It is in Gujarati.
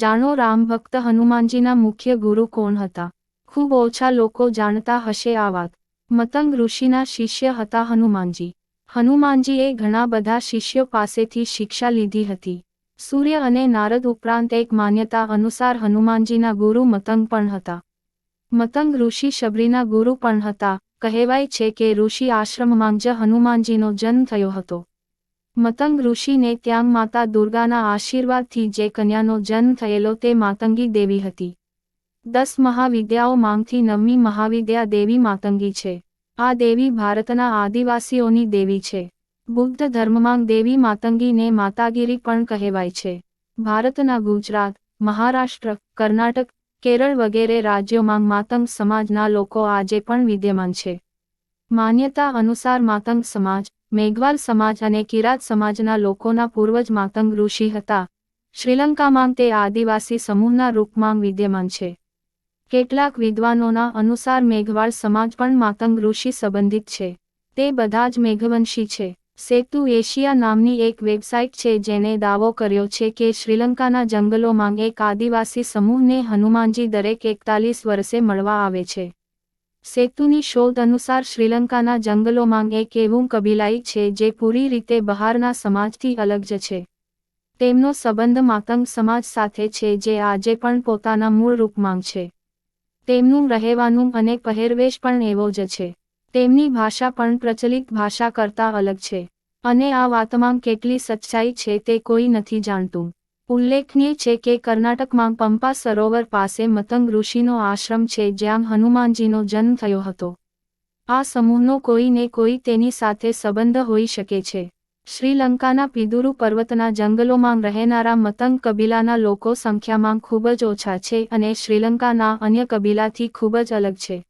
જાણો રામ ભક્ત હનુમાનજીના મુખ્ય ગુરુ કોણ હતા? ખૂબ ઓછા લોકો જાણતા હશે આ વાત. મતંગ ઋષિના શિષ્ય હતા હનુમાનજી. હનુમાનજીએ ઘણા બધા શિષ્યો પાસેથી શિક્ષા લીધી હતી. સૂર્ય અને નારદ ઉપરાંત એક માન્યતા અનુસાર હનુમાનજીના ગુરુ મતંગ પણ હતા. મતંગ ઋષિ શબરીના ગુરુ પણ હતા. કહેવાય છે કે ઋષિ આશ્રમમાં જ હનુમાનજીનો જન્મ થયો હતો. મતંગ ઋષિને ત્યાં માતા દુર્ગાના આશીર્વાદથી જે કન્યાનો જન્મ થયેલો તે માતંગી દેવી હતી. દસ મહાવિદ્યાઓ માંગથી નવમી મહાવિદ્યા દેવી માતંગી છે. આ દેવી ભારતના આદિવાસીઓની દેવી છે. બુદ્ધ ધર્મમાં દેવી માતંગીને માતાગીરી પણ કહેવાય છે. ભારતના ગુજરાત, મહારાષ્ટ્ર, કર્ણાટક, કેરળ વગેરે રાજ્યોમાં માતંગ સમાજના લોકો આજે પણ વિદ્યમાન છે. માન્યતા અનુસાર માતંગ સમાજ મેઘવાલ સમાજ અને કિરાત સમાજના લોકોના પૂર્વજ માતંગ ઋષિ હતા. શ્રીલંકામાં તે આદિવાસી સમૂહના રૂપમાં વિદ્યમાન છે. કેટલાક વિદ્વાનોના અનુસાર મેઘવાળ સમાજ પણ માતંગ ઋષિ સંબંધિત છે. તે બધા જ મેઘવંશી છે. સેતુ એશિયા નામની એક વેબસાઇટ છે જેને દાવો કર્યો છે કે શ્રીલંકાના જંગલોમાં એક આદિવાસી સમૂહને હનુમાનજી દરેક એકતાલીસ વર્ષે મળવા આવે છે. સેતુની શોધ અનુસાર શ્રીલંકાના જંગલોમાં એક એવું કબીલાઈ છે જે પૂરી રીતે બહારના સમાજથી અલગ જ છે. તેમનો સંબંધ માતંગ સમાજ સાથે છે જે આજે પણ પોતાના મૂળ રૂપમાં છે. તેમનું રહેવાનું અને પહેરવેશ પણ એવો જ છે. તેમની ભાષા પણ પ્રચલિત ભાષા કરતાં અલગ છે. અને આ વાતમાં કેટલી સચ્ચાઈ છે તે કોઈ નથી જાણતું. ઉલ્લેખનીય છે કે કર્ણાટકમાં પંપા સરોવર પાસે મતંગ ઋષિનો આશ્રમ છે જ્યાં હનુમાનજીનો જન્મ થયો હતો. આ સમૂહનો કોઈને કોઈ તેની સાથે સંબંધ હોઈ શકે છે. શ્રીલંકાના પિદુરુ પર્વતના જંગલોમાં રહેનારા મતંગ કબીલાના લોકો સંખ્યામાં ખૂબ જ ઓછા છે અને શ્રીલંકાના અન્ય કબીલાથી ખૂબ જ અલગ છે.